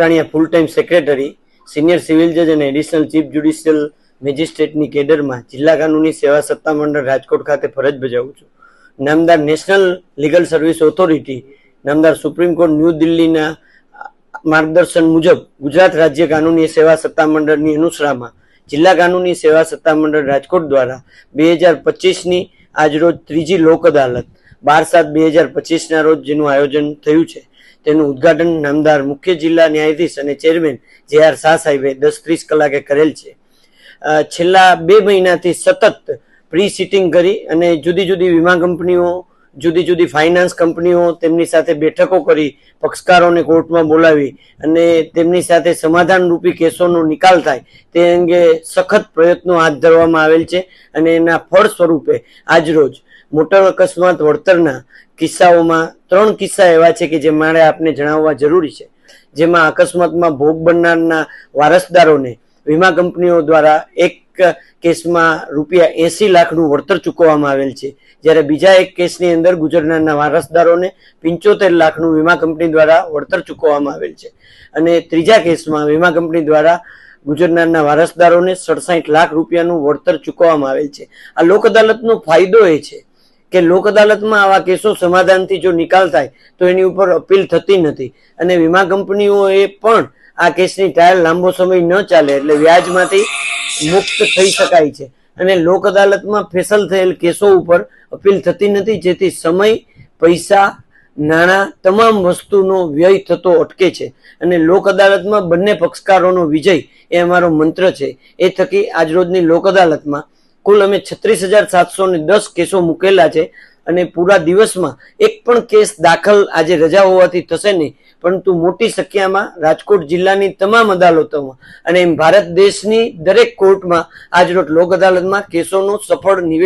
નખત્રાણીયા full time secretary senior civil જજ અને additional chief judicial મેજિસ્ટ્રેટની કેડરમાં જિલ્લા કાનૂની સેવા સત્તામંડળ રાજકોટ ખાતે ફરજ બજાવું છું. નામદાર નેશનલ લીગલ સર્વિસ ઓથોરિટી નામદાર સુપ્રીમ કોર્ટ ન્યૂ દિલ્હીના માર્ગદર્શન મુજબ ગુજરાત રાજ્ય કાનૂની સેવા સત્તામંડળની અનુસરામાં જિલ્લા કાનૂની સેવા સત્તામંડળ રાજકોટ દ્વારા બે હજાર પચીસની આજરોજ ત્રીજી લોક અદાલત બાર સાત બે હજાર પચીસના રોજ જેનું આયોજન થયું છે, તેનું ઉદ્ઘાટન નામદાર મુખ્ય જિલ્લા ન્યાયાધીશ અને ચેરમેન જે આર શાહ સાહેબે દસ ત્રીસ કલાકે કરેલ છે. છેલ્લા બે મહિનાથી સતત પ્રી સિટિંગ કરી અને જુદી જુદી વીમા કંપનીઓ જુદી જુદી ફાઇનાન્સ કંપનીઓ તેમની સાથે બેઠકો કરી, પક્ષકારોને કોર્ટમાં બોલાવી અને તેમની સાથે સમાધાન રૂપી કેસોનો નિકાલ થાય, તે અંગે સખત પ્રયત્નો હાથ ધરવામાં આવેલ છે અને એના ફળ સ્વરૂપે આજરોજ મોટર અકસ્માત વળતરના કિસ્સાઓમાં ત્રણ કિસ્સા એવા છે કે જે મારે આપને જણાવવા જરૂરી છે. જેમાં અકસ્માતમાં ભોગ બનનારના વારસદારોને વીમા કંપનીઓ દ્વારા એક કેસમાં રૂપિયા એસી લાખનું વળતર ચૂકવવામાં આવેલ છે. જ્યારે બીજા એક કેસની અંદર ગુજરનારના વારસદારોને પંચોતેર લાખનું વીમા કંપની દ્વારા વળતર ચૂકવવામાં આવેલ છે. અને ત્રીજા કેસમાં વીમા કંપની દ્વારા ગુજરનારના વારસદારોને સડસાઠ લાખ રૂપિયાનું વળતર ચૂકવવામાં આવેલ છે. આ લોક અદાલતનો ફાયદો એ છે કે લોક અદાલતમાં આવા કેસો સમાધાનથી જો નિકાલ થાય, તો એની ઉપર અપીલ થતી નથી. અને વીમા કંપનીઓએ પણ આ કેસની ટ્રાયલ લાંબો સમય ન ચાલે એટલે વ્યાજમાંથી મુક્ત થઈ શકાય છે. અને લોક અદાલતમાં ફેસલ થયેલ કેસો ઉપર અપીલ થતી નથી, જેથી સમય, પૈસા, નાણાં તમામ વસ્તુનો વ્યય થતો અટકે છે. અને લોક અદાલતમાં બંને પક્ષકારોનો વિજય એ અમારો મંત્ર છે. એ થકી આજરોજની લોક અદાલતમાં કુલ અમે છત્રીસ હજાર સાતસો ને દસ કેસો મૂકેલા છે. અને પૂરા દિવસમાં એક પણ કેસ દાખલ આજે રજા હોવાથી થશે નહીં. પરંતુ મોટી સંખ્યામાં રાજકોટ જિલ્લાની તમામ અદાલતોમાં અને ભારત દેશની દરેક કોર્ટમાં આજરોજ લોક અદાલતમાં કેસોનું સફળ નિવેદન